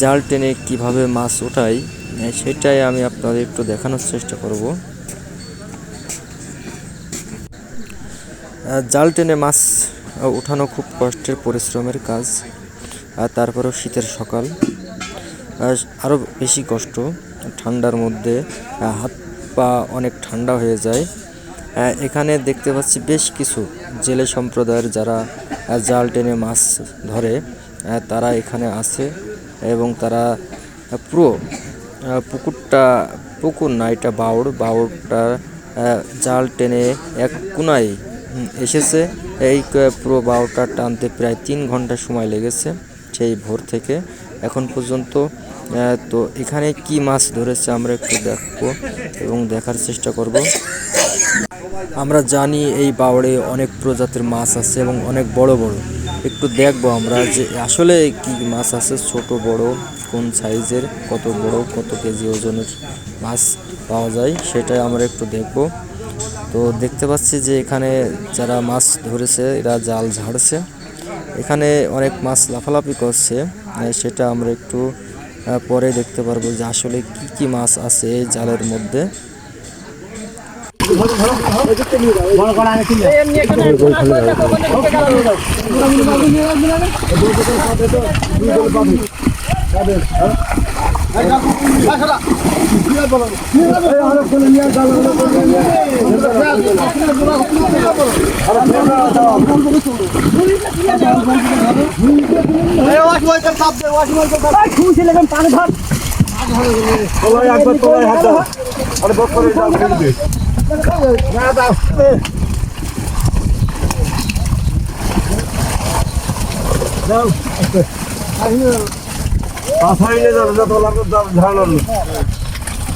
জাল টেনে কীভাবে মাছ ওঠাই সেটাই আমি আপনাদের একটু দেখানোর চেষ্টা করব। জাল টেনে মাছ ওঠানো খুব কষ্টের পরিশ্রমের কাজ, আর তারপরেও শীতের সকাল। আরও বেশি কষ্ট, ঠান্ডার মধ্যে হাত পা অনেক ঠান্ডা হয়ে যায়। এখানে দেখতে পাচ্ছি বেশ কিছু জেলে সম্প্রদায়ের যারা জাল টেনে মাছ ধরে। তারা এখানে আছে এবং তারা পুরো পুকুরটা, পুকুর না, এটা বাউড় বাউড়টা জাল টেনে এক কোনায় এসেছে। এই পুরো বাউটা টানতে প্রায় তিন ঘণ্টা সময় লেগেছে সেই ভোর থেকে। এখন পর্যন্ত তো এখানে কি মাছ ধরেছে আমরা একটু দেখব এবং দেখার চেষ্টা করব। আমরা জানি এই বাউড়ে অনেক প্রজাতির মাছ আছে এবং অনেক বড় বড়। একটু দেখব আমরা যে আসলে কি মাছ আছে, ছোট, বড়, কোন সাইজের, কত বড়, কত কেজি ওজনের মাছ পাওয়া যায় সেটাই আমরা একটু দেখব। তো দেখতে পাচ্ছি যে এখানে যারা মাছ ধরেছে, এরা জাল ঝাড়ছে। এখানে অনেক মাছ লাফালাফি করছে সেটা আমরা একটু পরে দেখতে পারব যে আসলে কি কি মাছ আছে জালের মধ্যে। তোলাই একবার তোলাই হাত আরে বক করে দাও ফেলে দে না দাও দাও পাশাই নিয়ে যাবে যত লাগবে দাও ঝাড়ানো ফুলে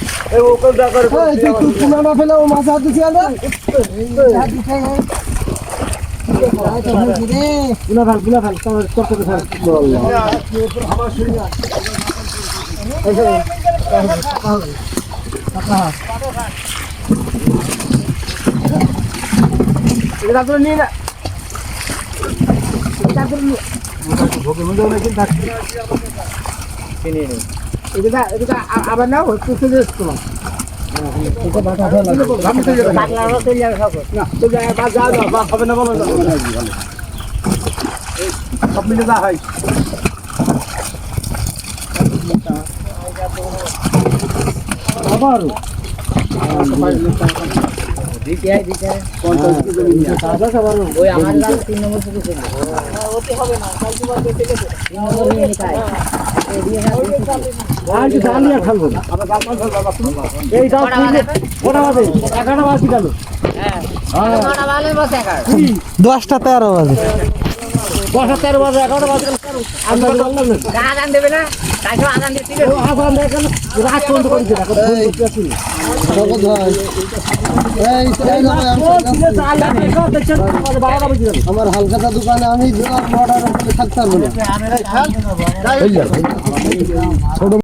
থেকে না লোক যাও থাকো ঘোরালে ওখানে লাগবে আমার আমার সিঙ্গে আয়ের নাই ওখানে টাকার আবার না হচ্ছে চলে এসছো সব মিলে যা হয় ওই নিতাই দশটা তেরো বাজে। দশটা তেরো বাজে এগারোটা বাজে। আদান দেবে না তাই সব আদান দিয়ে দিবে জগৎ ভাই এই এই ভাই, আমার হালকাটা দোকানে আমি নটার উপরে থাকতে পারব না